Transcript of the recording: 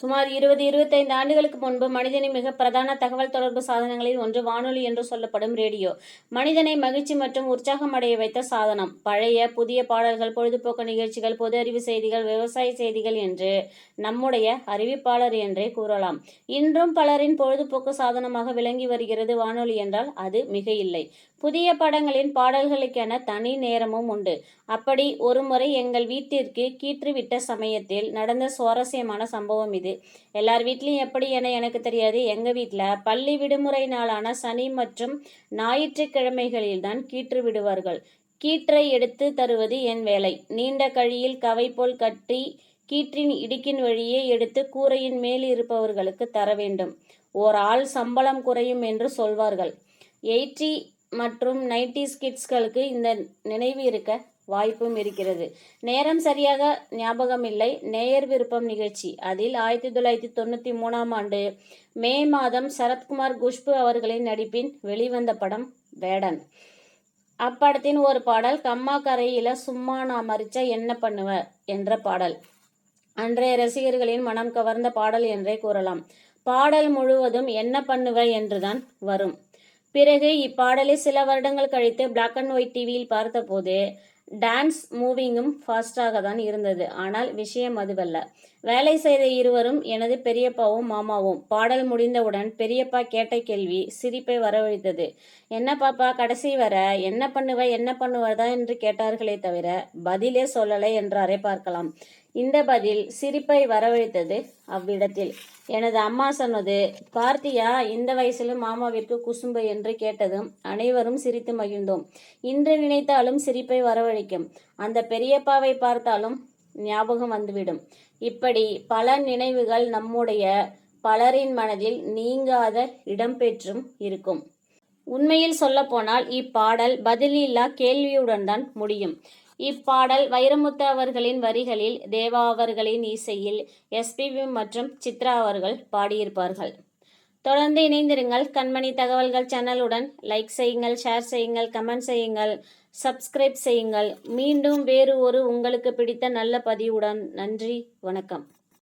சுமார் இருபது இருபத்தைந்து ஆண்டுகளுக்கு முன்பு மனிதனின் மிக பிரதான தகவல் தொடர்பு சாதனங்களில் ஒன்று வானொலி என்று சொல்லப்படும் ரேடியோ. மனிதனை மகிழ்ச்சி மற்றும் உற்சாகம் அடைய வைத்த சாதனம். பழைய புதிய பாடல்கள் பொழுதுபோக்கு நிகழ்ச்சிகள் பொது அறிவு செய்திகள் விவசாய செய்திகள் என்று நம்முடைய அறிவிப்பாளர் என்றே கூறலாம். இன்றும் பலரின் பொழுதுபோக்கு சாதனமாக விளங்கி வருகிறது வானொலி என்றால் அது மிக இல்லை. புதிய படங்களின் பாடல்களுக்கென தனி நேரமும் உண்டு. அப்படி ஒருமுறை எங்கள் வீட்டிற்கு கீற்றுவிட்ட சமயத்தில் நடந்த சுவாரஸ்யமான சம்பவம் இது. எல்லார் வீட்லேயும் எப்படி என எனக்கு தெரியாது. எங்கள் வீட்டில் பள்ளி விடுமுறை நாளான சனி மற்றும் ஞாயிற்றுக்கிழமைகளில் தான் கீற்று விடுவார்கள். கீற்றை எடுத்து தருவது என் வேலை. நீண்ட கழியில் கவை போல் கட்டி கீற்றின் இடுக்கின் வழியே எடுத்து கூரையின் மேல் இருப்பவர்களுக்கு தர வேண்டும். ஓர் ஆள் சம்பளம் குறையும் என்று சொல்வார்கள். எயிட்டி மற்றும் நைன்டிஸ் கிட்ஸ்களுக்கு இந்த நினைவு இருக்க வாய்ப்பும் இருக்கிறது. நேரம் சரியாக ஞாபகம் இல்லை நேயர் விருப்பம் நிகழ்ச்சி. அதில் ஆயிரத்தி தொள்ளாயிரத்தி தொண்ணூற்றி மூணாம் ஆண்டு மே மாதம் சரத்குமார் குஷ்பு அவர்களின் நடிப்பின் வெளிவந்த படம் வேடன். அப்படத்தின் ஒரு பாடல் கம்மா கரையில சும்மா நான் மறிச்சா என்ன பண்ணுவ? என்ற பாடல். அன்றைய ரசிகர்களின் மனம் கவர்ந்த பாடல் என்றே கூறலாம். பாடல் முழுவதும் என்ன பண்ணுவ என்றுதான் வரும். பிறகு இப்பாடலை சில வருடங்கள் கழித்து பிளாக் அண்ட் ஒயிட் டிவியில் பார்த்தபோது டான்ஸ் மூவிங்கும் ஃபாஸ்டாக தான் இருந்தது. ஆனால் விஷயம் அதுவல்ல. வேலை செய்த இருவரும் எனது பெரியப்பாவும் மாமாவும் பாடல் முடிந்தவுடன் பெரியப்பா கேட்ட கேள்வி சிரிப்பை வரவழைத்தது. என்ன பாப்பா கடைசி வர? என்ன பண்ணுவ? என்ன பண்ணுவதா? என்று கேட்டார்களே தவிர பதிலே சொல்லலை என்றாரே பார்க்கலாம். இந்த பதில் சிரிப்பை வரவழைத்தது அவ்விடத்தில். எனது அம்மா சொன்னது பார்த்தியா இந்த வயசிலும் மாமாவிற்கு குசும்பு என்று கேட்டதும் அனைவரும் சிரித்து மகிழ்ந்தோம். இன்று நினைத்தாலும் சிரிப்பை வரவழைக்கும். அந்த பெரியப்பாவை பார்த்தாலும் ஞாபகம் வந்துவிடும். இப்படி பல நினைவுகள் நம்முடைய பலரின் மனதில் நீங்காத இடம்பெற்றும் இருக்கும். உண்மையில் சொல்லப்போனால் இப்பாடல் பதிலில்லா கேள்வியுடன் தான் முடியும். இப்பாடல் வைரமுத்து அவர்களின் வரிகளில் தேவா அவர்களின் இசையில் எஸ்பிபி மற்றும் சித்ரா அவர்கள் பாடியிருப்பார்கள். தொடர்ந்து இணைந்திருங்கள். கண்மணி தகவல்கள் சேனலுடன் லைக் செய்யுங்கள் ஷேர் செய்யுங்கள் கமெண்ட் செய்யுங்கள் சப்ஸ்கிரைப் செய்யுங்கள். மீண்டும் வேறு ஒரு உங்களுக்கு பிடித்த நல்ல பதிவுடன் நன்றி வணக்கம்.